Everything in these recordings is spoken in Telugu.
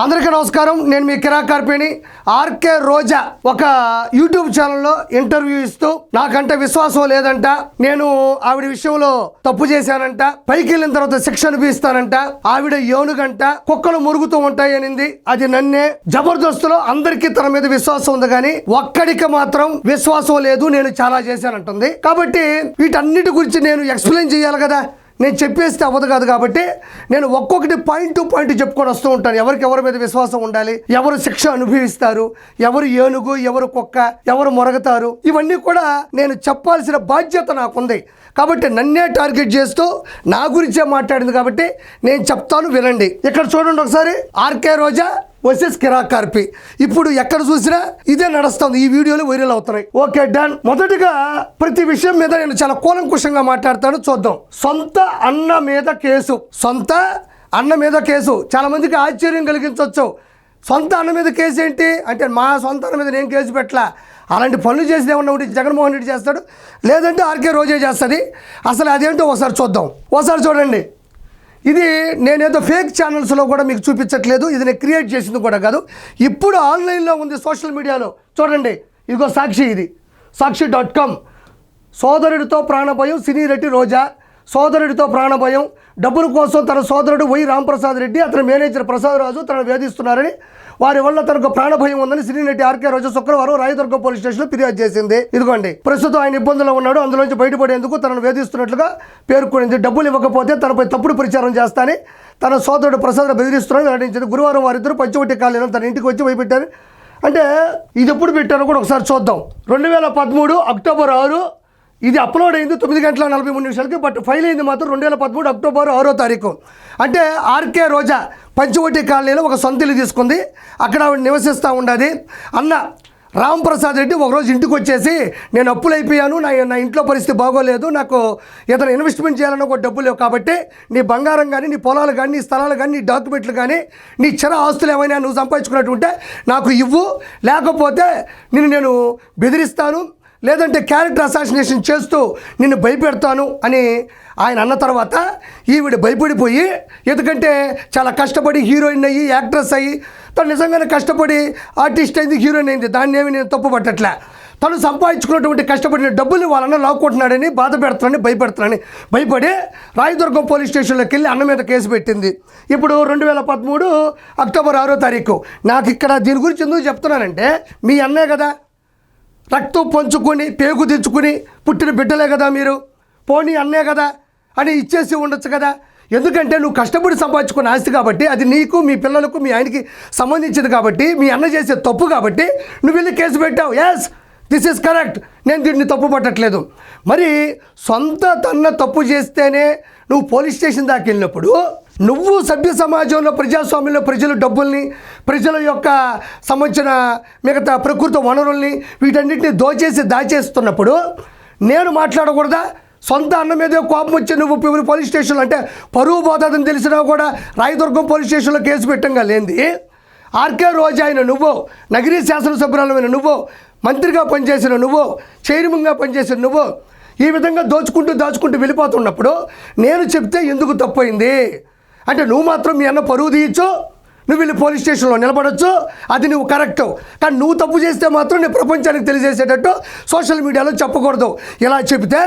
అందరికీ నమస్కారం. నేను మీ కిరా కార్పేణి. ఆర్కే రోజా ఒక యూట్యూబ్ ఛానల్లో ఇంటర్వ్యూ ఇస్తూ నాకంటే విశ్వాసం లేదంట. నేను ఆవిడ విషయంలో తప్పు చేశానంట. పైకి వెళ్ళిన తర్వాత శిక్ష అనిపిస్తానంట ఆవిడ ఏనుగంట. కుక్కలు మురుగుతూ ఉంటాయి అనింది అది నన్నే జబర్దస్తులో అందరికీ తన మీద విశ్వాసం ఉంది కానీ ఒక్కడికి మాత్రం విశ్వాసం లేదు నేను చాలా చేశానంటుంది. కాబట్టి వీటన్నిటి గురించి నేను ఎక్స్ప్లెయిన్ చేయాలి కదా. నేను చెప్పేస్తే అవ్వదు కాదు కాబట్టి నేను ఒక్కొక్కటి పాయింట్ టు పాయింట్ చెప్పుకొని వస్తూ ఉంటాను. ఎవరికి ఎవరి మీద విశ్వాసం ఉండాలి? ఎవరు శిక్ష అనుభవిస్తారు? ఎవరు ఏనుగు ఎవరు కుక్క ఎవరు మొరగతారు? ఇవన్నీ కూడా నేను చెప్పాల్సిన బాధ్యత నాకుంది. కాబట్టి నన్నే టార్గెట్ చేస్తూ నా గురించే మాట్లాడింది కాబట్టి నేను చెప్తాను వినండి. ఇక్కడ చూడండి ఒకసారి. ఆర్కే రోజా వర్సెస్ కిరాక్ కార్పి ఇప్పుడు ఎక్కడ చూసినా ఇదే నడుస్తుంది. ఈ వీడియోలు వైరల్ అవుతున్నాయి. Okay done. మొదటిగా ప్రతి విషయం మీద నేను చాలా కూలంకుషంగా మాట్లాడతాను. చూద్దాం. సొంత అన్న మీద కేసు. సొంత అన్న మీద కేసు. చాలా మందికి ఆశ్చర్యం కలిగించవచ్చు సొంత అన్న మీద కేసు ఏంటి? అంటే మా సొంత అన్న మీద నేను కేసు పెట్టలా? అలాంటి పనులు చేసి ఏమన్నా ఒకటి జగన్మోహన్ రెడ్డి చేస్తాడు. లేదంటే ఆర్కే రోజే చేస్తుంది. అసలు అదేంటో ఒకసారి చూద్దాం. ఒకసారి చూడండి. ఇది నేనేదో ఫేక్ ఛానల్స్లో కూడా మీకు చూపించట్లేదు ఇది నేను క్రియేట్ చేసింది కూడా కాదు. ఇప్పుడు ఆన్లైన్లో ఉంది సోషల్ మీడియాలో. చూడండి ఇదిగో సాక్షి ఇది. Sakshi dot com. సోదరుడితో ప్రాణభయం సినీ రెడ్డి రోజా. సోదరుడితో ప్రాణభయం. డబ్బుల కోసం తన సోదరుడు వై రాంప్రసాద్ రెడ్డి అతని మేనేజర్ ప్రసాద్ రాజు తనను వేధిస్తున్నారని వారి వల్ల తనకు ప్రాణభయం ఉందని సినీనటి ఆర్కే రోజు శుక్రవారం రాయదుర్గం పోలీస్ స్టేషన్లో ఫిర్యాదు చేసింది. ఇదిగోండి ప్రస్తుతం ఆయన ఇబ్బందుల్లో ఉన్నాడు. అందులోంచి బయటపడేందుకు తనను వేధిస్తున్నట్లుగా పేర్కొనింది. డబ్బులు ఇవ్వకపోతే తనపై తప్పుడు ప్రచారం చేస్తానని తన సోదరుడు ప్రసాద్ బెదిరిస్తున్నారని వెల్లడించింది. గురువారం వారిద్దరు పంచవటి కాలనీలో తన ఇంటికి వచ్చి భయపెట్టారు. అంటే ఇది ఎప్పుడు పెట్టారో కూడా ఒకసారి చూద్దాం. రెండు వేల పదమూడు అక్టోబర్ ఆరు ఇది అప్లోడ్ అయింది తొమ్మిది గంటల నలభై మూడు నిమిషాలకి బట్ ఫైల్ అయింది మాత్రం రెండు వేల పదమూడు అక్టోబర్ ఆరో తారీఖు. అంటే ఆర్కే రోజా పంచవటి కాలనీలో ఒక సొంత ఇల్లు తీసుకుంది. అక్కడ ఆవిడ నివసిస్తూ ఉండేది. అన్న రామ్ ప్రసాద్ రెడ్డి ఒకరోజు ఇంటికి వచ్చేసి నేను అప్పులు అయిపోయాను నా నా ఇంట్లో పరిస్థితి బాగోలేదు నాకు ఏదైనా ఇన్వెస్ట్మెంట్ చేయాలన్న ఒక డబ్బు లేవు కాబట్టి నీ బంగారం కానీ నీ పొలాలు కానీ నీ స్థలాలు కానీ నీ డాక్యుమెంట్లు కానీ నీ చిర ఆస్తులు ఏమైనా నువ్వు సంపాదించుకున్నట్టుంటే నాకు ఇవ్వు. లేకపోతే నిన్ను నేను బెదిరిస్తాను. లేదంటే క్యారెక్టర్ అసాసినేషన్ చేస్తూ నిన్ను భయపెడతాను అని ఆయన అన్న తర్వాత ఈవిడ భయపడిపోయి ఎందుకంటే చాలా కష్టపడి హీరోయిన్ అయ్యి యాక్ట్రెస్ అయ్యి తను నిజంగానే కష్టపడి ఆర్టిస్ట్ అయింది హీరోయిన్ అయింది. దాన్ని ఏమి నేను తప్పు పట్టట్లే తను సంపాదించుకున్నటువంటి కష్టపడిన డబ్బులు వాళ్ళన్న లాక్కుంటున్నాడని బాధ పెడుతున్నాడని భయపెడుతున్నాడని భయపడి రాయదుర్గం పోలీస్ స్టేషన్లోకి వెళ్ళి అన్న మీద కేసు పెట్టింది. ఇప్పుడు రెండు వేల పదమూడు అక్టోబర్ ఆరో తారీఖు. నాకు ఇక్కడ దీని గురించి ఎందుకు చెప్తున్నానంటే మీ అన్నే కదా రక్తం పంచుకొని పేగు తెచ్చుకుని పుట్టిన బిడ్డలే కదా మీరు. పోనీ అన్నే కదా అని ఇచ్చేసి ఉండొచ్చు కదా. ఎందుకంటే నువ్వు కష్టపడి సంపాదించుకున్న ఆస్తి కాబట్టి అది నీకు మీ పిల్లలకు మీ ఆయనకి సంబంధించింది కాబట్టి మీ అన్న చేసే తప్పు కాబట్టి నువ్వు వెళ్ళి కేసు పెట్టావు. ఎస్ దిస్ ఇస్ కరెక్ట్ నేను దీన్ని తప్పు పట్టట్లేదు. మరి సొంత తన్న తప్పు చేస్తేనే నువ్వు పోలీస్ స్టేషన్ దాకా వెళ్ళినప్పుడు నువ్వు సభ్య సమాజంలో ప్రజాస్వామ్యంలో ప్రజల డబ్బుల్ని ప్రజల యొక్క సంబంధించిన మిగతా ప్రకృతి వనరుల్ని వీటన్నిటిని దోచేసి దాచేస్తున్నప్పుడు నేను మాట్లాడకూడదా? సొంత అన్న మీద కోపం వచ్చి నువ్వు పివరి పోలీస్ స్టేషన్లో అంటే పరువు పోతుందని తెలిసినా కూడా రాయదుర్గం పోలీస్ స్టేషన్లో కేసు పెట్టంగా లేనిది. ఆర్కే రోజా అయిన నువ్వు నగిరి శాసనసభ్యురాలమైన నువ్వు మంత్రిగా పనిచేసిన నువ్వు చైర్మన్గా పనిచేసిన నువ్వు ఈ విధంగా దోచుకుంటూ దాచుకుంటూ వెళ్ళిపోతున్నప్పుడు నేను చెప్తే ఎందుకు తప్పైంది అంటే నువ్వు మాత్రం మీ అన్న పరువు తీయచ్చు నువ్వు వెళ్ళి పోలీస్ స్టేషన్లో నిలబడొచ్చు అది నువ్వు కరెక్ట్ కానీ నువ్వు తప్పు చేస్తే మాత్రం నేను ప్రపంచానికి తెలియజేసేటట్టు సోషల్ మీడియాలో చెప్పకూడదు. ఇలా చెబితే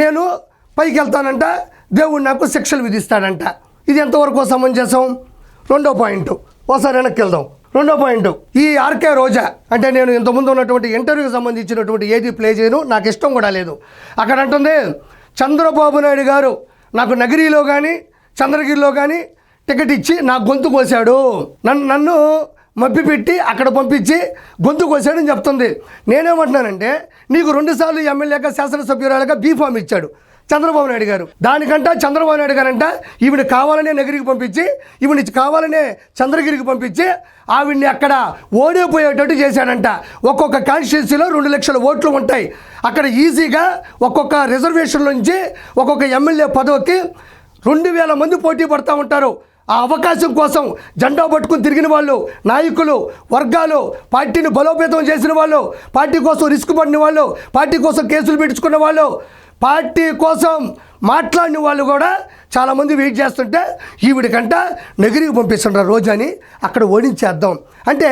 నేను పైకి వెళ్తానంట దేవుడు నాకు శిక్షలు విధిస్తాడంట. ఇది ఎంతవరకు సమంజసం? రెండో పాయింట్. ఒకసారి వెనక్కి వెళ్దాం. రెండో పాయింట్. ఈ ఆర్కే రోజా అంటే నేను ఇంతకుముందు ఉన్నటువంటి ఇంటర్వ్యూకి సంబంధించినటువంటి ఏది ప్లే చేయను నాకు ఇష్టం కూడా లేదు. అక్కడ అంటుంది చంద్రబాబు నాయుడు గారు నాకు నగిరిలో కానీ చంద్రగిరిలో కానీ టికెట్ ఇచ్చి నా గొంతు కోసాడు. నన్ను నన్ను మభ్యపెట్టి అక్కడ పంపించి గొంతు కోసాడని చెప్తుంది. నేనేమంటున్నానంటే నీకు రెండుసార్లు ఎమ్మెల్యేగా శాసనసభ్యురాలుగా బీఫామ్ ఇచ్చాడు చంద్రబాబు నాయుడు గారు. దానికంట చంద్రబాబు నాయుడు గారంట ఈవిడ కావాలనే నగరికి పంపించి ఈవిడ కావాలనే చంద్రగిరికి పంపించి ఆవిడ్ని అక్కడ ఓడిపోయేటట్టు చేశాడంట. ఒక్కొక్క కాన్స్టిట్యున్సీలో రెండు లక్షల ఓట్లు ఉంటాయి. అక్కడ ఈజీగా ఒక్కొక్క రిజర్వేషన్ నుంచి ఒక్కొక్క ఎమ్మెల్యే పదవికి రెండు వేల మంది పోటీ పడతా ఉంటారు. ఆ అవకాశం కోసం జెండా పట్టుకుని తిరిగిన వాళ్ళు నాయకులు వర్గాలు పార్టీని బలోపేతం చేసిన వాళ్ళు పార్టీ కోసం రిస్క్ పడిన వాళ్ళు పార్టీ కోసం కేసులు పెట్టించుకున్న వాళ్ళు పార్టీ కోసం మాట్లాడిన వాళ్ళు కూడా చాలామంది వెయిట్ చేస్తుంటే ఈవిడికంట నెగిరికి పంపిస్తుంటారు. రోజాని అక్కడ ఓడించేద్దాం. అంటే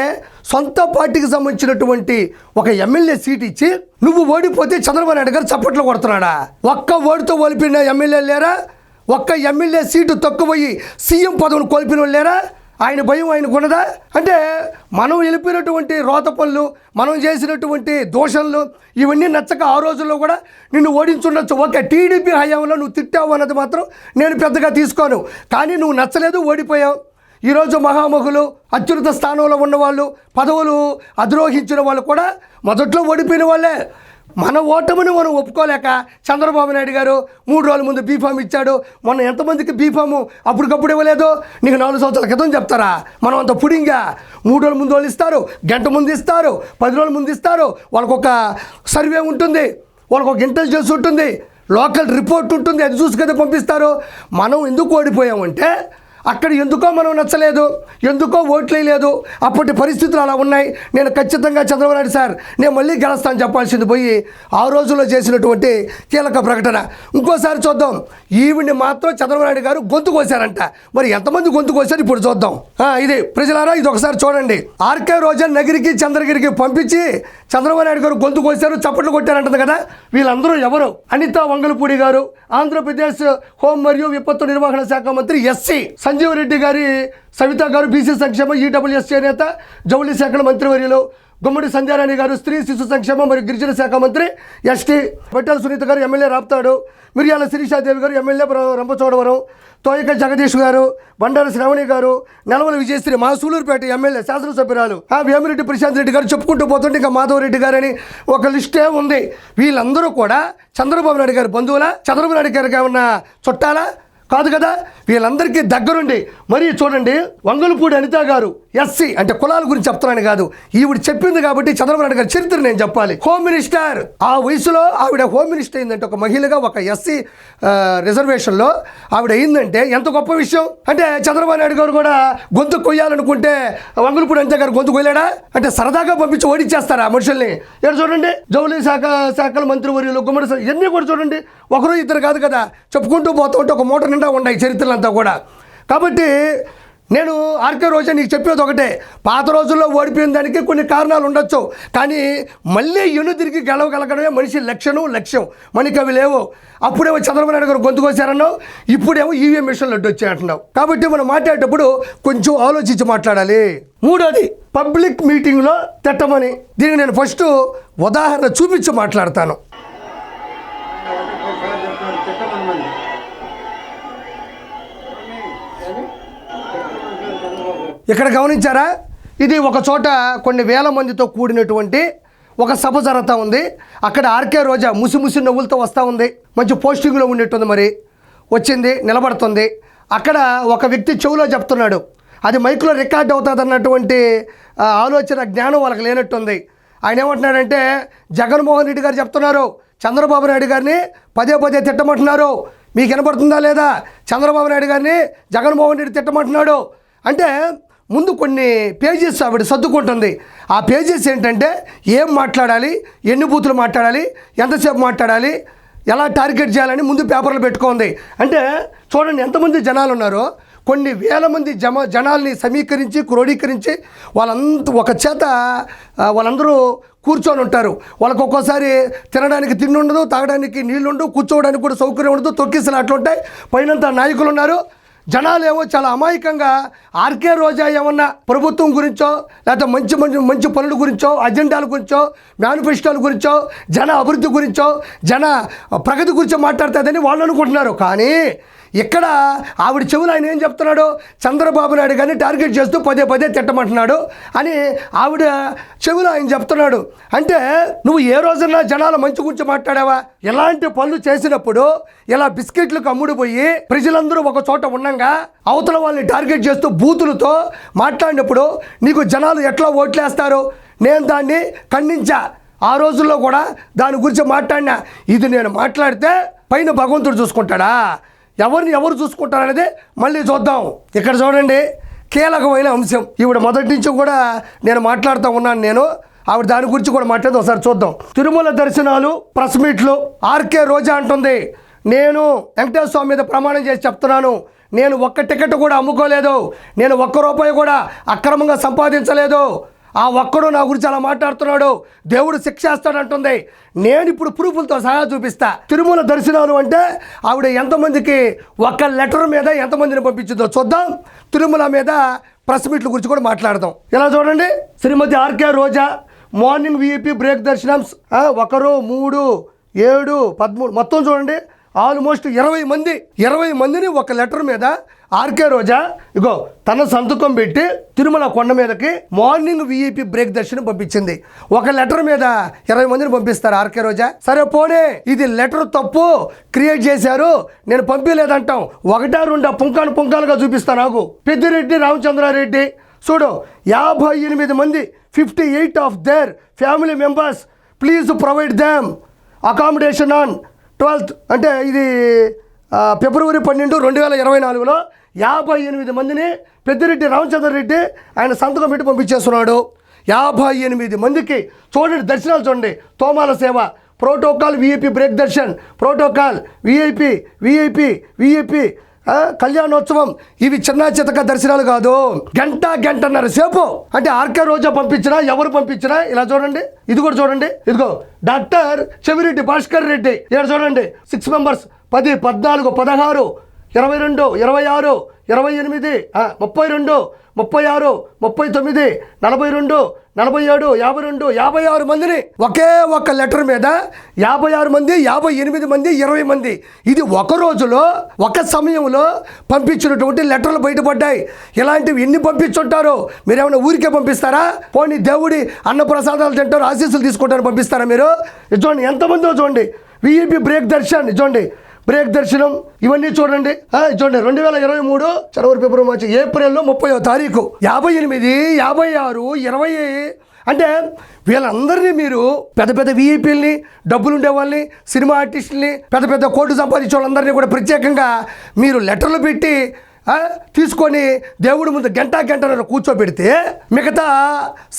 సొంత పార్టీకి సంబంధించినటువంటి ఒక ఎమ్మెల్యే సీట్ ఇచ్చి నువ్వు ఓడిపోతే చంద్రబాబు నాయుడు గారు చప్పట్లు కొడుతున్నాడా? ఒక్క ఓడితో ఓడిపోయిన ఎమ్మెల్యే లేరా? ఒక్క ఎమ్మెల్యే సీటు తక్కువయ్యి సీఎం పదవులు కోల్పోయిన వాళ్ళు లేరా? ఆయన భయం ఆయనకు ఉన్నదా అంటే మనం వెళ్ళిపోయినటువంటి రోత పనులు మనం చేసినటువంటి దోషంలు ఇవన్నీ నచ్చక ఆ రోజుల్లో కూడా నిన్ను ఓడించుండొచ్చు. ఓకే టీడీపీ హయాంలో నువ్వు తిట్టావు అన్నది మాత్రం నేను పెద్దగా తీసుకోను. కానీ నువ్వు నచ్చలేదు ఓడిపోయావు. ఈరోజు మహామహులు అత్యున్నత స్థానంలో ఉన్నవాళ్ళు పదవులు అధిరోహించిన వాళ్ళు కూడా మొదట్లో ఓడిపోయిన వాళ్ళే. మన ఓటమిని మనం ఒప్పుకోలేక చంద్రబాబు నాయుడు గారు మూడు రోజుల ముందు బీఫామ్ ఇచ్చాడు. మొన్న ఎంతమందికి బీఫాము అప్పటికప్పుడు ఇవ్వలేదు? నీకు నాలుగు సంవత్సరాల క్రితం చెప్తారా? మనం అంత పుడింగా. మూడు రోజుల ముందు వాళ్ళు ఇస్తారు గంట ముందు ఇస్తారు పది రోజుల ముందు ఇస్తారు. వాళ్ళకు ఒక సర్వే ఉంటుంది వాళ్ళకు ఒక ఇంటెలిజెన్స్ ఉంటుంది లోకల్ రిపోర్ట్ ఉంటుంది అది చూసి కదా పంపిస్తారు. మనం ఎందుకు ఓడిపోయామంటే అక్కడ ఎందుకో మనం నచ్చలేదు ఎందుకో ఓట్లు అప్పటి పరిస్థితులు అలా ఉన్నాయి. నేను ఖచ్చితంగా చంద్రబాబు నాయుడు సార్ నేను మళ్ళీ గెలుస్తాను చెప్పాల్సింది పోయి ఆ రోజుల్లో చేసినటువంటి కీలక ప్రకటన. ఇంకోసారి చూద్దాం. ఈవిడ్ని మాత్రం చంద్రబాబు నాయుడు గారు గొంతు కోసారంట మరి ఎంతమంది గొంతు కోసారు ఇప్పుడు చూద్దాం. ఇది ప్రజలారా ఇది ఒకసారి చూడండి. ఆర్కే రోజా నగిరికి చంద్రగిరికి పంపించి చంద్రబాబు నాయుడు గారు గొంతు కోసారు చప్పట్లు కొట్టారంటది కదా. వీళ్ళందరూ ఎవరు? అనిత వంగలపూడి గారు ఆంధ్రప్రదేశ్ హోం మరియు విపత్తు నిర్వహణ శాఖ మంత్రి ఎస్సీ సంజీవ్ రెడ్డి గారి సవిత గారు బీసీ సంక్షేమ ఈడబ్ల్యూఎస్ చేనేత జౌళి శాఖల మంత్రివర్యులు గుమ్మడి సంధ్యారాణి గారు స్త్రీ శిశు సంక్షేమ మరియు గిరిజన శాఖ మంత్రి ఎస్టీ పట్టెల సునీత గారు ఎమ్మెల్యే రాప్తాడు మిర్యాల శిరీషాదేవి గారు ఎమ్మెల్యే రంపచోడవరం తోయక జగదీష్ గారు బండారు శ్రావణి గారు నెలవల విజయశ్రీ మా సూలూరుపేట ఎమ్మెల్యే శాసనసభ్యురాలు ఆ వేమిరెడ్డి ప్రశాంత్ రెడ్డి గారు చెప్పుకుంటూ పోతుంటే ఇంకా మాధవరెడ్డి గారని ఒక లిస్టే ఉంది. వీళ్ళందరూ కూడా చంద్రబాబు నాయుడు గారి బంధువులా? చంద్రబాబు నాయుడు గారికి ఏమన్నా చుట్టాలా? కాదు కదా? వీళ్ళందరికీ దగ్గరుండి. మరి చూడండి వంగలపూడి అనిత గారు ఎస్సీ అంటే కులాల గురించి చెప్తున్నాను కాదు. ఈవిడ చెప్పింది కాబట్టి చంద్రబాబు నాయుడు గారి చరిత్ర నేను చెప్పాలి. Home minister. ఆ వయసులో ఆవిడ హోమ్ మినిస్టర్ అయిందంటే ఒక మహిళగా ఒక ఎస్సీ రిజర్వేషన్లో ఆవిడ అయిందంటే ఎంత గొప్ప విషయం? అంటే చంద్రబాబు నాయుడు గారు కూడా గొంతు కొయ్యాలనుకుంటే వంగలపూడి అనిత గారు గొంతు కొయ్యలేడా? అంటే సరదాగా పంపించి ఓడించేస్తారా మనుషుల్ని? ఇక్కడ చూడండి జౌళి శాఖ శాఖల మంత్రివర్యులు గుమ్మడి స- ఇవన్నీ కూడా చూడండి. ఒకరు ఇద్దరు కాదు కదా? చెప్పుకుంటూ పోతూ ఉంటే ఒక మోటార్ నిండా ఉన్నాయి చరిత్రలంతా కూడా. కాబట్టి నేను ఆర్కే రోజా నీకు చెప్పేది ఒకటే. పాత రోజుల్లో ఓడిపోయిన దానికి కొన్ని కారణాలు ఉండొచ్చు. కానీ మళ్ళీ ఎను తిరిగి గెలవగలగడమే మనిషి లక్ష్యం లక్ష్యం. మనకి అవి లేవు. అప్పుడేమో చంద్రబాబు నాయుడు గారు గొంతుకొచ్చారన్నావు ఇప్పుడేమో ఈవీఎం మిషన్లు అడ్డు వచ్చాయంటున్నావు. కాబట్టి మనం మాట్లాడేటప్పుడు కొంచెం ఆలోచించి మాట్లాడాలి. మూడోది పబ్లిక్ మీటింగ్లో తిట్టమని. దీనికి నేను ఫస్ట్ ఉదాహరణ చూపించి మాట్లాడతాను. ఇక్కడ గమనించారా? ఇది ఒక చోట కొన్ని వేల మందితో కూడినటువంటి ఒక సభ జరుగుతూ ఉంది. అక్కడ ఆర్కే రోజా ముసి ముసి నవ్వులతో వస్తూ ఉంది. మంచి పోస్టింగ్లో ఉండేటుంది మరి. వచ్చింది నిలబడుతుంది. అక్కడ ఒక వ్యక్తి చెవులో చెప్తున్నాడు. అది మైక్లో రికార్డ్ అవుతుంది అన్నటువంటి ఆలోచన జ్ఞానం వాళ్ళకి లేనట్టుంది. ఆయన ఏమంటున్నాడంటే జగన్మోహన్ రెడ్డి గారు చెప్తున్నారు. చంద్రబాబు నాయుడు గారిని పదే పదే తిట్టమంటున్నారు. మీకు వినపడుతుందా లేదా? చంద్రబాబు నాయుడు గారిని జగన్మోహన్ రెడ్డి తిట్టమంటున్నాడు. అంటే ముందు కొన్ని పేజెస్ ఆవిడ సర్దుకుంటుంది. ఆ పేజెస్ ఏంటంటే ఏం మాట్లాడాలి ఎన్ని బూతులు మాట్లాడాలి ఎంతసేపు మాట్లాడాలి ఎలా టార్గెట్ చేయాలని ముందు పేపర్లు పెట్టుకుంది. అంటే చూడండి ఎంతమంది జనాలు ఉన్నారో కొన్ని వేల మంది జమ జనాల్ని సమీకరించి క్రోడీకరించి వాళ్ళంత ఒక చేత వాళ్ళందరూ కూర్చొని ఉంటారు. వాళ్ళకి ఒక్కోసారి తినడానికి తిండి ఉండదు తాగడానికి నీళ్ళు ఉండవు కూర్చోవడానికి కూడా సౌకర్యం ఉండదు తొక్కిసలు అట్లుంటాయి పైనంత నాయకులు ఉన్నారు. జనాలు చాలా అమాయకంగా ఆర్కే రోజా ఏమన్నా ప్రభుత్వం గురించో లేకపోతే మంచి మంచి మంచి పనుల గురించో అజెండాల గురించో మేనిఫెస్టోల గురించో జన అభివృద్ధి గురించో జన ప్రగతి గురించో మాట్లాడుతుందని వాళ్ళు అనుకుంటున్నారు. కానీ ఇక్కడ ఆవిడ చెవులు ఆయన ఏం చెప్తున్నాడు? చంద్రబాబు నాయుడు గారిని టార్గెట్ చేస్తూ పదే పదే తిట్టమంటున్నాడు అని ఆవిడ చెవులు ఆయన చెప్తున్నాడు. అంటే నువ్వు ఏ రోజున జనాల మంచి గురించి మాట్లాడావా? ఇలాంటి పనులు చేసినప్పుడు ఇలా బిస్కెట్లకు అమ్ముడుపోయి ప్రజలందరూ ఒక చోట ఉండంగా అవతల వాళ్ళని టార్గెట్ చేస్తూ బూతులతో మాట్లాడినప్పుడు నీకు జనాలు ఎట్లా ఓట్లేస్తారు? నేను దాన్ని ఖండించా. ఆ రోజుల్లో కూడా దాని గురించి మాట్లాడినా. ఇది నేను మాట్లాడితే పైన భగవంతుడు చూసుకుంటాడా? ఎవరిని ఎవరు చూసుకుంటారనేది మళ్ళీ చూద్దాం. ఇక్కడ చూడండి కీలకమైన అంశం. ఈవిడ మొదటి నుంచి కూడా నేను మాట్లాడుతూ ఉన్నాను నేను. ఆవిడ దాని గురించి కూడా మాట్లాడదు ఒకసారి చూద్దాం. తిరుమల దర్శనాలు ప్రెస్ మీట్లు ఆర్కే రోజా అంటుంది. నేను వెంకటేశ్వర స్వామి మీద ప్రమాణం చేసి చెప్తున్నాను. నేను ఒక్క టికెట్ కూడా అమ్ముకోలేదు. నేను ఒక్క రూపాయి కూడా అక్రమంగా సంపాదించలేదు. ఆ ఒక్కడు నా గురించి అలా మాట్లాడుతున్నాడు. దేవుడు శిక్షేస్తాడంటుంది నేను ఇప్పుడు ప్రూఫ్లతో సహా చూపిస్తా. తిరుమల దర్శనాలు అంటే ఆవిడ ఎంతమందికి ఒక్క లెటర్ మీద ఎంతమందిని పంపించిందో చూద్దాం. తిరుమల మీద ప్రెస్ మీట్ల గురించి కూడా మాట్లాడదాం. ఇలా చూడండి? Shrimati R K Roja morning VIP break దర్శనం ఒకరు మూడు ఏడు పదమూడు మొత్తం చూడండి. ఆల్మోస్ట్ ఇరవై మంది ఇరవై మందిని ఒక లెటర్ మీద ఆర్కే రోజా ఇగో తన సంతకం పెట్టి తిరుమల కొండ మీదకి మార్నింగ్ విఐపి బ్రేక్ దర్శనం పంపించింది. ఒక లెటర్ మీద ఇరవై మందిని పంపిస్తారు ఆర్కే రోజా. సరే పోనే ఇది లెటర్ తప్పు క్రియేట్ చేశారు నేను పంపించలేదంటాం. ఒకటా రెండా పుంకాను పుంకాలుగా చూపిస్తాను నాకు. పెద్దిరెడ్డి రామచంద్రారెడ్డి చూడు యాభై ఎనిమిది మంది fifty eight of their family members please provide them. Accommodation on twelfth అంటే ఇది ఫిబ్రవరి పన్నెండు రెండు వేల ఇరవై నాలుగులో యాభై ఎనిమిది మందిని పెద్దిరెడ్డి రామచంద్ర రెడ్డి ఆయన సంతకం పెట్టి పంపించేస్తున్నాడు. యాభై ఎనిమిది మందికి చూడండి దర్శనాలు చూడండి. తోమాల సేవ protocol VIP break darshan protocol VIP VIP VIP కళ్యాణోత్సవం ఇవి చిన్న చితక దర్శనాలు కాదు. గంట గంటన్నర సేపు అంటే ఆర్కే రోజా పంపించినా ఎవరు పంపించినా ఇలా చూడండి. ఇది కూడా చూడండి. ఇదిగో డాక్టర్ చెవిరెడ్డి భాస్కర్ రెడ్డి ఇక్కడ చూడండి. సిక్స్ మెంబర్స్ పది పద్నాలుగు పదహారు ఇరవై రెండు ఇరవై ఆరు ఇరవై ఎనిమిది ముప్పై రెండు ముప్పై ఆరు ముప్పై తొమ్మిది నలభై రెండు నలభై ఏడు యాభై రెండు యాభై ఆరు మందిని ఒకే ఒక్క లెటర్ మీద యాభై ఆరు మంది యాభై ఎనిమిది మంది ఇరవై మంది. ఇది ఒక రోజులో ఒక సమయంలో పంపించినటువంటి లెటర్లు బయటపడ్డాయి. ఇలాంటివి ఎన్ని పంపించుంటారు మీరు ఏమైనా ఊరికే పంపిస్తారా? పోనీ దేవుడి అన్నప్రసాదాలు తింటారు ఆశీస్సులు తీసుకుంటారు పంపిస్తారా మీరు? చూడండి ఎంతమందో చూడండి. విఈపి బ్రేక్ దర్శన్ చూడండి. బ్రేక్ దర్శనం ఇవన్నీ చూడండి. చూడండి రెండు వేల ఇరవై మూడు జనవరి ఫిబ్రవరి మార్చి ఏప్రిల్లో ముప్పై తారీఖు. యాభై ఎనిమిది యాభై ఆరు ఇరవై అంటే వీళ్ళందరినీ మీరు పెద్ద పెద్ద విఐపీల్ని డబ్బులు ఉండే వాళ్ళని సినిమా ఆర్టిస్టుల్ని పెద్ద పెద్ద కోర్టు సంపాదించే వాళ్ళందరినీ కూడా ప్రత్యేకంగా మీరు లెటర్లు పెట్టి తీసుకొని దేవుడి ముందు గంట గంటన్నర కూర్చోబెడితే మిగతా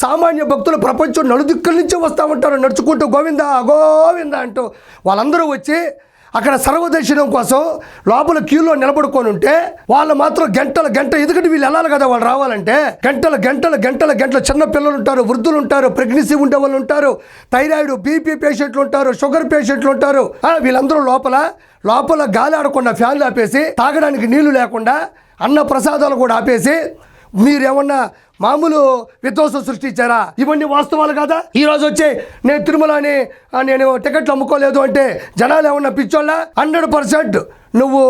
సామాన్య భక్తులు ప్రపంచం నలుదిక్కుల నుంచి వస్తూ ఉంటారు నడుచుకుంటూ గోవింద గోవింద అంటూ వాళ్ళందరూ వచ్చి అక్కడ సర్వదర్శనం కోసం లోపల క్యూలో నిలబడుకొని ఉంటే వాళ్ళు మాత్రం గంటల గంట ఎందుకంటే వీళ్ళు వెళ్ళాలి కదా వాళ్ళు రావాలంటే గంటల గంటల గంటల గంటల చిన్న పిల్లలు ఉంటారు వృద్ధులు ఉంటారు ప్రెగ్నెన్సీ ఉండే వాళ్ళు ఉంటారు థైరాయిడ్ బీపీ పేషెంట్లు ఉంటారు షుగర్ పేషెంట్లు ఉంటారు. వీళ్ళందరూ లోపల లోపల గాలి ఆడకుండా ఫ్యాన్లు ఆపేసి తాగడానికి నీళ్ళు లేకుండా అన్న ప్రసాదాలు కూడా ఆపేసి మీరేమన్నా మామూలు విధ్వంసం సృష్టించారా? ఇవన్నీ వాస్తవాలు కదా? ఈ రోజు వచ్చి నేను తిరుమలని నేను టికెట్లు అమ్ముకోలేదు అంటే జనాలు ఏమన్నా పిచ్చోళ్ళ? హండ్రెడ్ పర్సెంట్ నువ్వు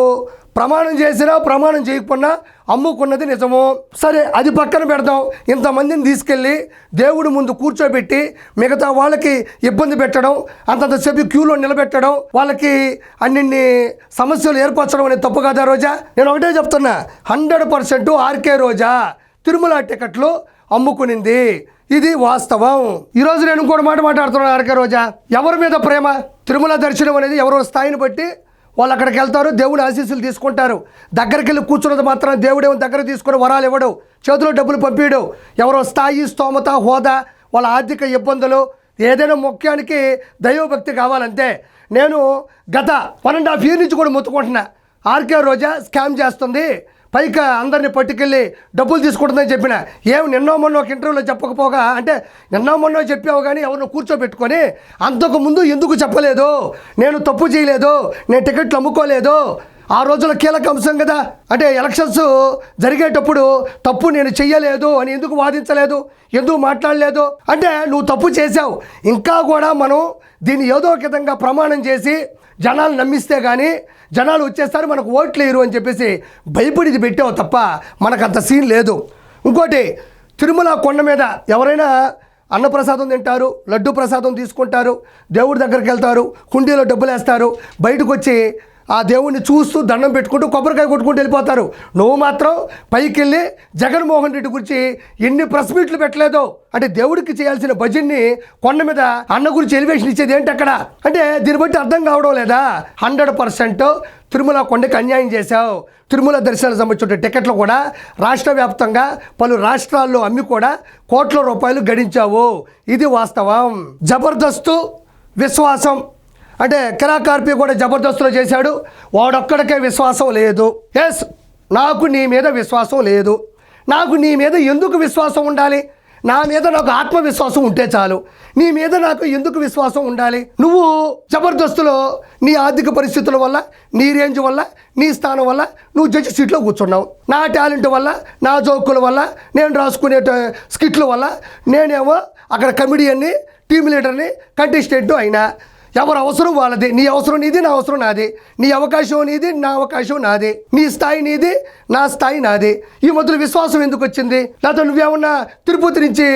ప్రమాణం చేసినా ప్రమాణం చేయకపోయినా అమ్ముకున్నది నిజము? సరే అది పక్కన పెడదాం. ఇంతమందిని తీసుకెళ్ళి దేవుడి ముందు కూర్చోబెట్టి మిగతా వాళ్ళకి ఇబ్బంది పెట్టడం అంతంతసేపు క్యూలో నిలబెట్టడం వాళ్ళకి అన్నిన్ని సమస్యలు ఏర్పరచడం అనేది తప్పు కదా రోజా? నేను ఒకటే చెప్తున్నా hundred percent R K Roja. Tirumala టికెట్లు అమ్ముకునింది. ఇది వాస్తవం. ఈరోజు నేను ఇంకోటి మాట మాట్లాడుతున్నాను ఆర్కే రోజా. ఎవరి మీద ప్రేమ? తిరుమల దర్శనం అనేది ఎవరో స్థాయిని బట్టి వాళ్ళు అక్కడికి వెళ్తారు దేవుడి ఆశీస్సులు తీసుకుంటారు. దగ్గరికి వెళ్ళి కూర్చున్నది మాత్రం దేవుడే దగ్గర తీసుకుని వరాలు ఇవ్వడు. చేతిలో డబ్బులు పంపించడు ఎవరో స్థాయి స్తోమత హోదా వాళ్ళ ఆర్థిక ఇబ్బందులు ఏదైనా ముఖ్యానికి దైవభక్తి కావాలంతే నేను గత వన్ అండ్ హాఫ్ ఇయర్ నుంచి కూడా మొత్తుకుంటున్నా. ఆర్కే రోజా స్కామ్ చేస్తుంది. పైగా అందరిని పట్టుకెళ్ళి డబ్బులు తీసుకుంటుందని చెప్పిన. ఏం నిన్నో మొన్న ఒక ఇంటర్వ్యూలో చెప్పకపోగా అంటే నిన్నో మొన్న చెప్పావు కానీ ఎవరినో కూర్చోబెట్టుకొని అంతకు ముందు ఎందుకు చెప్పలేదు? నేను తప్పు చేయలేదు నేను టికెట్లు అమ్ముకోలేదు. ఆ రోజుల కీలక అంశం కదా. అంటే ఎలక్షన్స్ జరిగేటప్పుడు తప్పు నేను చెయ్యలేదు అని ఎందుకు వాదించలేదు? ఎందుకు మాట్లాడలేదు? అంటే నువ్వు తప్పు చేశావు. ఇంకా కూడా మనం దీన్ని ఏదో ఒక విధంగా ప్రమాణం చేసి జనాలు నమ్మిస్తే కానీ జనాలు వచ్చేస్తారు మనకు ఓట్లు వేయరు అని చెప్పేసి భయపడి ఇది పెట్టావు తప్ప మనకు అంత సీన్ లేదు. ఇంకోటి తిరుమల కొండ మీద ఎవరైనా అన్నప్రసాదం తింటారు లడ్డు ప్రసాదం తీసుకుంటారు దేవుడి దగ్గరికి వెళ్తారు కుండీలో డబ్బులు వేస్తారు బయటకు వచ్చి ఆ దేవుణ్ణి చూస్తూ దండం పెట్టుకుంటూ కొబ్బరికాయ కొట్టుకుంటూ వెళ్ళిపోతారు. నువ్వు మాత్రం పైకి వెళ్ళి జగన్మోహన్ రెడ్డి గురించి ఎన్ని ప్రెస్ మీట్లు పెట్టలేదో అంటే దేవుడికి చేయాల్సిన భజన్ని కొండ మీద అన్న గురించి ఎలివేషన్ ఇచ్చేది ఏంటి అక్కడ? అంటే దీన్ని బట్టి అర్థం కావడం లేదా? హండ్రెడ్ పర్సెంట్ తిరుమల కొండకి అన్యాయం చేశావు. తిరుమల దర్శనానికి సంబంధించిన టికెట్లు కూడా రాష్ట్ర వ్యాప్తంగా పలు రాష్ట్రాల్లో అమ్మి కూడా కోట్ల రూపాయలు గడించావు. ఇది వాస్తవం. జబర్దస్తు విశ్వాసం. అంటే కిరాకార్పి కూడా జబర్దస్త్లో చేశాడు. వాడొక్కడికే విశ్వాసం లేదు. ఎస్ నాకు నీ మీద విశ్వాసం లేదు. నాకు నీ మీద ఎందుకు విశ్వాసం ఉండాలి? నా మీద నాకు ఆత్మవిశ్వాసం ఉంటే చాలు. నీ మీద నాకు ఎందుకు విశ్వాసం ఉండాలి? నువ్వు జబర్దస్తులో నీ ఆర్థిక పరిస్థితుల వల్ల నీ రేంజ్ వల్ల నీ స్థానం వల్ల నువ్వు జడ్జి సీట్లో కూర్చున్నావు. నా టాలెంట్ వల్ల నా జోకుల వల్ల నేను రాసుకునే స్కిట్ల వల్ల నేనేమో అక్కడ కమిడియన్ని టీమ్ లీడర్ని కంటెస్టెంట్ అయినా. ఎవరు అవసరం వాళ్ళది. నీ అవసరం నీది నా అవసరం నాది. నీ అవకాశం నీది నా అవకాశం నాది. నీ స్థాయి నీది నా స్థాయి నాది. ఈ మధ్యలో విశ్వాసం ఎందుకు వచ్చింది? లేకపోతే నువ్వేమన్నా తిరుపతి నుంచి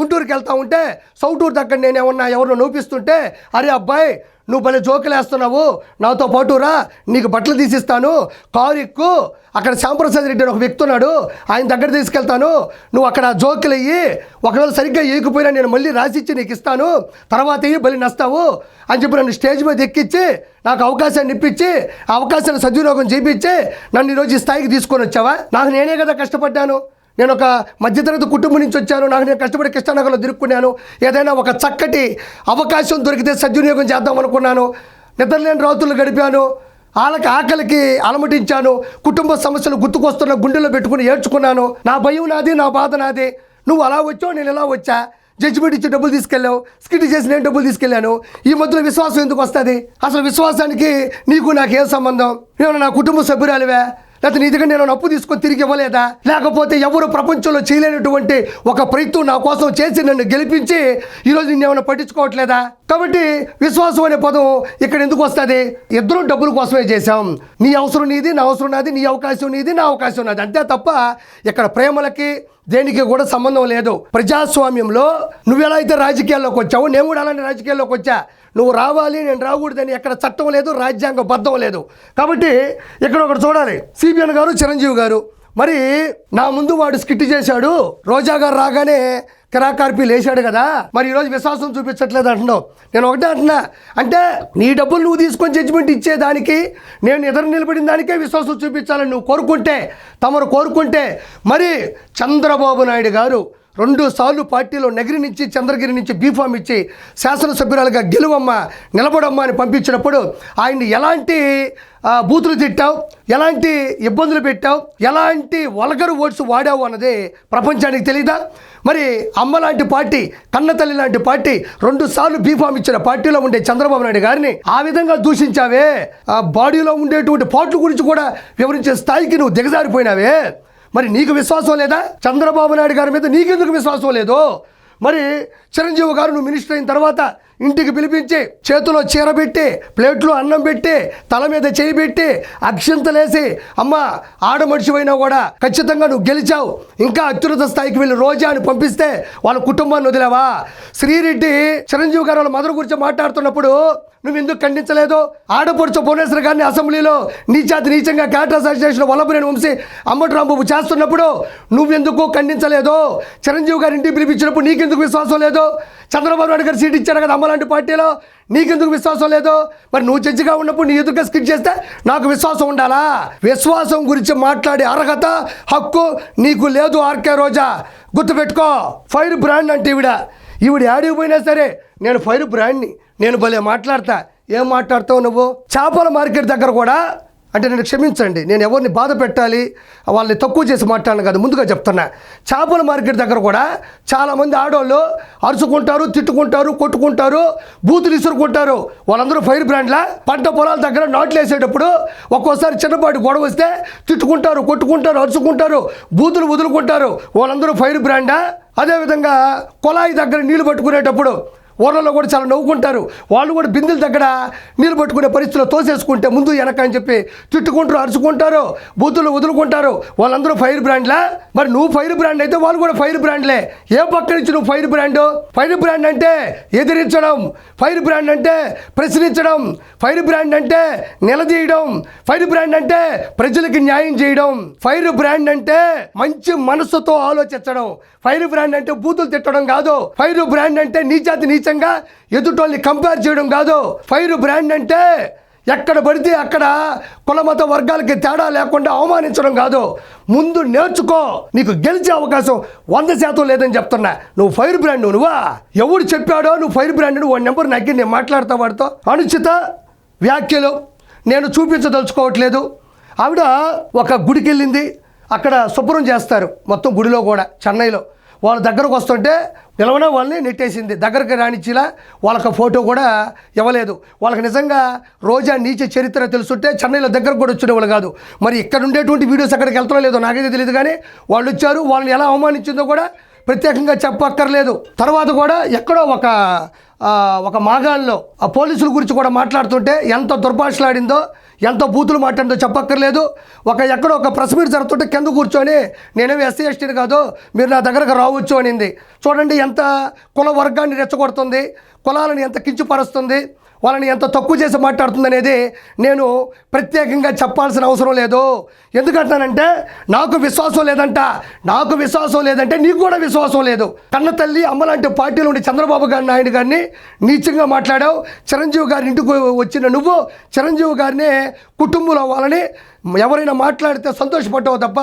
గుంటూరుకి వెళ్తా ఉంటే సౌటూరు దగ్గర నేనేమన్నా ఎవరినో నూపిస్తుంటే అరే అబ్బాయి నువ్వు భలే జోకులు వేస్తున్నావు. నాతో పాటు రా నీకు బట్టలు తీసిస్తాను. కారు ఎక్కు. అక్కడ శ్యాంప్రసాద్ రెడ్డి అని ఒక వ్యక్తి ఉన్నాడు. ఆయన దగ్గర తీసుకెళ్తాను. నువ్వు అక్కడ జోకులు అయ్యి ఒకవేళ సరిగ్గా వేయకపోయినా నేను మళ్ళీ రాసిచ్చి నీకు ఇస్తాను. తర్వాత అయ్యి బలి నస్తావు అని చెప్పి నన్ను స్టేజ్ మీద ఎక్కించి నాకు అవకాశాన్ని ఇప్పించి ఆ అవకాశాన్ని సద్వినియోగం చేపించి నన్ను ఈరోజు ఈ స్థాయికి తీసుకొని వచ్చావా? నాకు నేనే కదా కష్టపడ్డాను. నేను ఒక మధ్యతరగతి కుటుంబం నుంచి వచ్చాను. నాకు నేను కష్టపడి కృష్ణానగర్లో దిరుక్కున్నాను ఏదైనా ఒక చక్కటి అవకాశం దొరికితే సద్వినియోగం చేద్దాం అనుకున్నాను. నిద్రలేని రాత్రులు గడిపాను. వాళ్ళకి ఆకలికి అలమటించాను. కుటుంబ సమస్యలు గుర్తుకొస్తున్న గుండెలో పెట్టుకుని ఏడ్చుకున్నాను. నా భయం నాది నా బాధ నాది. నువ్వు అలా వచ్చావు నేను ఇలా వచ్చా? జడ్జిమెంట్ ఇచ్చి డబ్బులు తీసుకెళ్ళావు. స్కిట్ చేసి నేను డబ్బులు తీసుకెళ్ళాను. ఈ మధ్యలో విశ్వాసం ఎందుకు వస్తుంది? అసలు విశ్వాసానికి నీకు నాకు ఏం సంబంధం? నేను నా కుటుంబ సభ్యురాలివే? లేకపోతే నీ దగ్గర నేను అప్పు తీసుకొని తిరిగి ఇవ్వలేదా? లేకపోతే ఎవరు ప్రపంచంలో చేయలేనటువంటి ఒక ప్రయత్నం నా కోసం చేసి నన్ను గెలిపించి ఈరోజు నిన్ను ఏమైనా పట్టించుకోవట్లేదా? కాబట్టి విశ్వాసం అనే పదం ఇక్కడ ఎందుకు వస్తుంది? ఇద్దరం డబ్బుల కోసమే చేశాం. నీ అవసరం నీది నా అవసరం నాది నీ అవకాశం నీది నా అవకాశం నాది. అంతే తప్ప ఇక్కడ ప్రేమలకి దేనికి కూడా సంబంధం లేదు. ప్రజాస్వామ్యంలో నువ్వు ఎలా అయితే రాజకీయాల్లోకి వచ్చావు నేను కూడా అలాంటి రాజకీయాల్లోకి వచ్చా. నువ్వు రావాలి నేను రాకూడదని ఎక్కడ చట్టం లేదు రాజ్యాంగ బద్ధం లేదు. కాబట్టి ఇక్కడ ఒకటి చూడాలి. సిబిఎన్ గారు చిరంజీవి గారు. మరి నా ముందు వాడు స్కిట్ చేశాడు. రోజా గారు రాగానే కిరాకార్పీ లేచాడు కదా. మరి ఈరోజు విశ్వాసం చూపించట్లేదు అంటున్నావు. నేను ఒకటే అంటున్నా. అంటే నీ డబ్బులు నువ్వు తీసుకొని జడ్జిమెంట్ ఇచ్చేదానికి నేను ఎదురు నిలబడిన దానికే విశ్వాసం చూపించాలని నువ్వు కోరుకుంటే తమరు కోరుకుంటే మరి చంద్రబాబు నాయుడు గారు రెండు సార్లు పార్టీలో నగిరి నుంచి చంద్రగిరి నుంచి బీఫామ్ ఇచ్చి శాసనసభ్యురాలుగా గెలువమ్మ నిలబడమ్మ అని పంపించినప్పుడు ఆయన్ని ఎలాంటి బూతులు తిట్టావు? ఎలాంటి ఇబ్బందులు పెట్టావు? ఎలాంటి వలగరు ఓట్స్ వాడావు అన్నది ప్రపంచానికి తెలీదా? మరి అమ్మ లాంటి పార్టీ కన్నతల్లి లాంటి పార్టీ రెండు సార్లు బీఫామ్ ఇచ్చిన పార్టీలో ఉండే చంద్రబాబు నాయుడు గారిని ఆ విధంగా దూషించావే? ఆ బాడీలో ఉండేటువంటి పార్టీ గురించి కూడా వివరించే స్థాయికి నువ్వు దిగజారిపోయినావే? మరి నీకు విశ్వాసం లేదా? చంద్రబాబు నాయుడు గారి మీద నీకెందుకు విశ్వాసం లేదు? మరి చిరంజీవి గారు నువ్వు మినిస్టర్ అయిన తర్వాత ఇంటికి పిలిపించి చేతిలో చీర పెట్టి ప్లేట్లో అన్నం పెట్టి తల మీద చేయి పెట్టి అక్షింతలేసి అమ్మ ఆడ మనిషివైనా కూడా ఖచ్చితంగా నువ్వు గెలిచావు. ఇంకా అత్యున్నత స్థాయికి వెళ్ళి రోజా అని పంపిస్తే వాళ్ళ కుటుంబాన్ని వదిలేవా? శ్రీరెడ్డి చిరంజీవి గారు వాళ్ళ మదర్ గురించి మాట్లాడుతున్నప్పుడు నువ్వు ఎందుకు ఖండించలేదు? ఆడపడుచు భువనేశ్వర్ గారిని అసెంబ్లీలో నీచాతి నీచంగా క్యారెక్టర్ అసోసియేషన్ వల్లభనేని వంశీ అమ్మటి రాంబాబు చేస్తున్నప్పుడు నువ్వెందుకు ఖండించలేదు? చిరంజీవి గారి ఇంటికి పిలిపించినప్పుడు నీకెందుకు విశ్వాసం లేదు? చంద్రబాబు నాయుడు గారు సీట్ ఇచ్చారు కదా అమ్మలాంటి పార్టీలో నీకెందుకు విశ్వాసం లేదు? మరి నువ్వు జడ్జిగా ఉన్నప్పుడు నీ ఎదురుగా స్కిట్ చేస్తే నాకు విశ్వాసం ఉండాలా? విశ్వాసం గురించి మాట్లాడే అర్హత హక్కు నీకు లేదు ఆర్కే రోజా. గుర్తుపెట్టుకో ఫైర్ బ్రాండ్ అంటే ఈవిడ. ఈవిడ ఆడికి పోయినా సరే నేను ఫైర్ బ్రాండ్ని నేను భలే మాట్లాడతా. ఏం మాట్లాడతావు నువ్వు? చేపల మార్కెట్ దగ్గర కూడా అంటే నేను క్షమించండి నేను ఎవరిని బాధ పెట్టాలి వాళ్ళని తక్కువ చేసి మాట్లాడను కాదు ముందుగా చెప్తున్నా. చేపల మార్కెట్ దగ్గర కూడా చాలామంది ఆడవాళ్ళు అరుచుకుంటారు తిట్టుకుంటారు కొట్టుకుంటారు బూతులు ఇసురుకుంటారు. వాళ్ళందరూ ఫైర్ బ్రాండ్లా పంట పొలాల దగ్గర నాట్లు వేసేటప్పుడు ఒక్కోసారి చిన్నపాటి గొడవ వస్తే తిట్టుకుంటారు కొట్టుకుంటారు అరుచుకుంటారు బూతులు వదులుకుంటారు. వాళ్ళందరూ ఫైర్ బ్రాండా? అదేవిధంగా కొలాయి దగ్గర నీళ్ళు పట్టుకునేటప్పుడు ఊర్లలో కూడా చాలా నవ్వుకుంటారు. వాళ్ళు కూడా బిందెల దగ్గర నీళ్ళు పట్టుకునే పరిస్థితిలో తోసేసుకుంటే ముందు వెనక అని చెప్పి తిట్టుకుంటారు అరుచుకుంటారు బూతులు వదులుకుంటారు. వాళ్ళందరూ ఫైర్ బ్రాండ్లా? మరి నువ్వు ఫైర్ బ్రాండ్ అయితే వాళ్ళు కూడా ఫైర్ బ్రాండ్లే. ఏ పక్క నుంచి నువ్వు ఫైర్ బ్రాండ్? ఫైర్ బ్రాండ్ అంటే ఎదిరించడం ఫైర్ బ్రాండ్ అంటే ప్రశ్నించడం ఫైర్ బ్రాండ్ అంటే నిలదీయడం ఫైర్ బ్రాండ్ అంటే ప్రజలకి న్యాయం చేయడం ఫైర్ బ్రాండ్ అంటే మంచి మనసుతో ఆలోచించడం ఫైర్ బ్రాండ్ అంటే బూతులు తిట్టడం కాదు ఫైర్ బ్రాండ్ అంటే నీచాతి నీచంగా ఎదుటోళ్ళని కంపేర్ చేయడం కాదు. ఫైర్ బ్రాండ్ అంటే ఎక్కడ పడితే అక్కడ కులమత వర్గాలకి తేడా లేకుండా అవమానించడం కాదు. ముందు నేర్చుకో. నీకు గెలిచే అవకాశం వంద శాతం లేదని చెప్తున్నా. నువ్వు ఫైర్ బ్రాండ్ నువ్వా ఎవడు చెప్పాడో నువ్వు ఫైర్ బ్రాండ్ వాడి నెంబర్ నగ్గి నేను మాట్లాడతా వాడితో. అనుచిత వ్యాఖ్యలు నేను చూపించదలుచుకోవట్లేదు. ఆవిడ ఒక గుడికి వెళ్ళింది అక్కడ శుభ్రం చేస్తారు. మొత్తం గుడిలో కూడా చెన్నైలో. వాళ్ళ దగ్గరకు వస్తుంటే నిలవనే వాళ్ళని నెట్టేసింది. దగ్గరికి రానిచ్చిలా వాళ్ళకి ఫోటో కూడా ఇవ్వలేదు. వాళ్ళకి నిజంగా రోజా నీచ చరిత్ర తెలుసుంటే చెన్నైలో దగ్గరకు కూడా వచ్చేవాళ్ళు కాదు. మరి ఇక్కడ ఉండేటువంటి వీడియోస్ అక్కడికి వెళ్తారో లేదో నాకైతే తెలియదు కానీ వాళ్ళు వచ్చారు. వాళ్ళని ఎలా అవమానించిందో కూడా ప్రత్యేకంగా చెప్పక్కర్లేదు. తర్వాత కూడా ఎక్కడో ఒక ఒక మాగాల్లో ఆ పోలీసుల గురించి కూడా మాట్లాడుతుంటే ఎంత దుర్భాషలాడిందో ఎంత బూతులు మాట్లాడిందో చెప్పక్కర్లేదు. ఒక ఎక్కడో ఒక ప్రెస్ మీట్ జరుగుతుంటే కింద కూర్చొని నేనేమి ఎస్సీ ఎస్టీని కాదు మీరు నా దగ్గరకు రావచ్చు అనింది. చూడండి ఎంత కుల వర్గాన్ని రెచ్చగొడుతుంది కులాలను ఎంత కించుపరుస్తుంది. వాళ్ళని ఎంత తక్కువ చేసి మాట్లాడుతుందనేది నేను ప్రత్యేకంగా చెప్పాల్సిన అవసరం లేదు. ఎందుకంటానంటే నాకు విశ్వాసం లేదంట. నాకు విశ్వాసం లేదంటే నీకు కూడా విశ్వాసం లేదు. కన్న తల్లి అమ్మలాంటి పార్టీలో ఉండి చంద్రబాబు గారి నాయుడు గారిని నీచంగా మాట్లాడావు. చిరంజీవి గారి ఇంటికి వచ్చిన నువ్వు చిరంజీవి గారిని కుటుంబంలో వాళ్ళని ఎవరైనా మాట్లాడితే సంతోషపడ్డావు తప్ప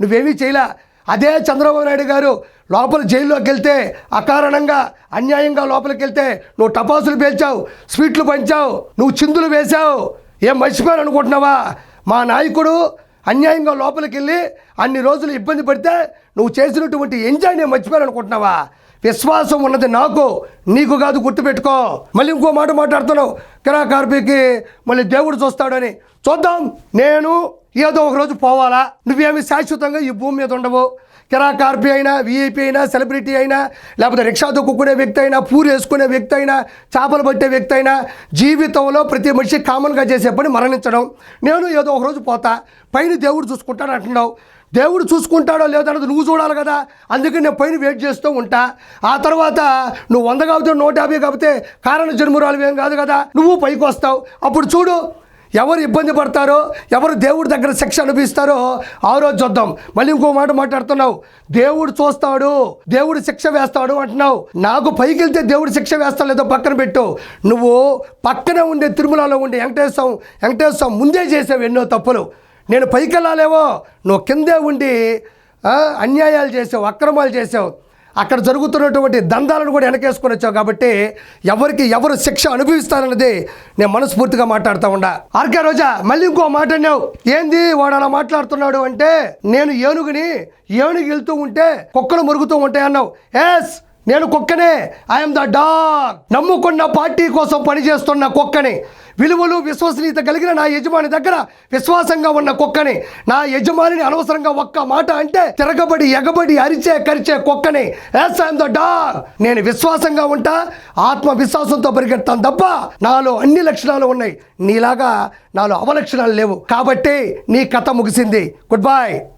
నువ్వేమీ చేయలే. అదే చంద్రబాబు నాయుడు గారు లోపల జైల్లోకి వెళ్తే అకారణంగా అన్యాయంగా లోపలికి వెళ్తే నువ్వు టపాసులు పేల్చావు స్వీట్లు పంచావు నువ్వు చిందులు వేశావు. ఏం మర్చిపోయాను అనుకుంటున్నావా? మా నాయకుడు అన్యాయంగా లోపలికి వెళ్ళి అన్ని రోజులు ఇబ్బంది పడితే నువ్వు చేసినటువంటి ఎంజాయ్ నేను మర్చిపోయాను అనుకుంటున్నావా? విశ్వాసం ఉన్నది నాకు నీకు కాదు గుర్తుపెట్టుకో. మళ్ళీ ఇంకో మాట మాట్లాడుతున్నావు. కిరా కార్పీకి మళ్ళీ దేవుడు చూస్తాడని. చూద్దాం. నేను ఏదో ఒక రోజు పోవాలా? నువ్వేమి శాశ్వతంగా ఈ భూమి మీద ఉండవు. కిరాకార్పీ అయినా విఐపి అయినా సెలబ్రిటీ అయినా లేకపోతే రిక్షా దొక్కునే వ్యక్తి అయినా పూరి వేసుకునే వ్యక్తి అయినా చేపలు పట్టే వ్యక్తి అయినా జీవితంలో ప్రతి మనిషి కామన్గా చేసే పని మరణించడం. నేను ఏదో ఒక రోజు పోతా పైన దేవుడు చూసుకుంటాడు అంటున్నావు. దేవుడు చూసుకుంటాడో లేదో అన్నది నువ్వు చూడాలి కదా. అందుకే నేను పైన వెయిట్ చేస్తూ ఉంటా. ఆ తర్వాత నువ్వు వంద కాబట్టి నూట యాభై కాబట్టి కారణ జన్మురాలు ఏం కాదు కదా. నువ్వు పైకి వస్తావు. అప్పుడు చూడు ఎవరు ఇబ్బంది పడతారో ఎవరు దేవుడి దగ్గర శిక్ష అనుభవిస్తారో ఆ రోజు చూద్దాం. మళ్ళీ ఇంకో మాట మాట్లాడుతున్నావు. దేవుడు చూస్తాడు దేవుడు శిక్ష వేస్తాడు అంటున్నావు. నాకు పైకి వెళ్తే దేవుడు శిక్ష వేస్తా లేదో పక్కన పెట్టు. నువ్వు పక్కన ఉండే తిరుమలలో ఉండే వెంకటేశ్వరం వెంకటేశ్వరం ముందే చేసావు ఎన్నో తప్పులు. నేను పైకి వెళ్ళాలేవో నువ్వు కిందే ఉండి అన్యాయాలు చేసావు అక్రమాలు చేసావు. అక్కడ జరుగుతున్నటువంటి దందాలను కూడా వెనకేసుకొని వచ్చావు కాబట్టి ఎవరికి ఎవరు శిక్ష అనుభవిస్తారన్నది నేను మనస్ఫూర్తిగా మాట్లాడుతూ ఉండా. ఆర్కే రోజా మళ్ళీ ఇంకో మాట అన్నావు. ఏంది వాడు అలా మాట్లాడుతున్నాడు అంటే నేను ఏనుగుని ఏనుగు వెళ్తూ ఉంటే కుక్కలు మురుగుతూ ఉంటాయి అన్నావు. ఎస్ నేను కుక్కనే. ఐఎమ్ ద డాగ్ నమ్ముకున్న పార్టీ కోసం పనిచేస్తున్న కుక్కని. విలువలు విశ్వసనీయత కలిగిన నా యజమాని దగ్గర విశ్వాసంగా ఉన్న కుక్కని నా యజమానిని అనవసరంగా ఒక్క మాట అంటే తిరగబడి ఎగబడి అరిచే కరిచే కుక్కని ఎస్ ఐఎమ్ నేను విశ్వాసంగా ఉంటా ఆత్మవిశ్వాసంతో పరిగెడతాను తప్ప నాలో అన్ని లక్షణాలు ఉన్నాయి. నీలాగా నాలో అవలక్షణాలు లేవు. కాబట్టి నీ కథ ముగిసింది. Good bye